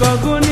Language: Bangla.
গগন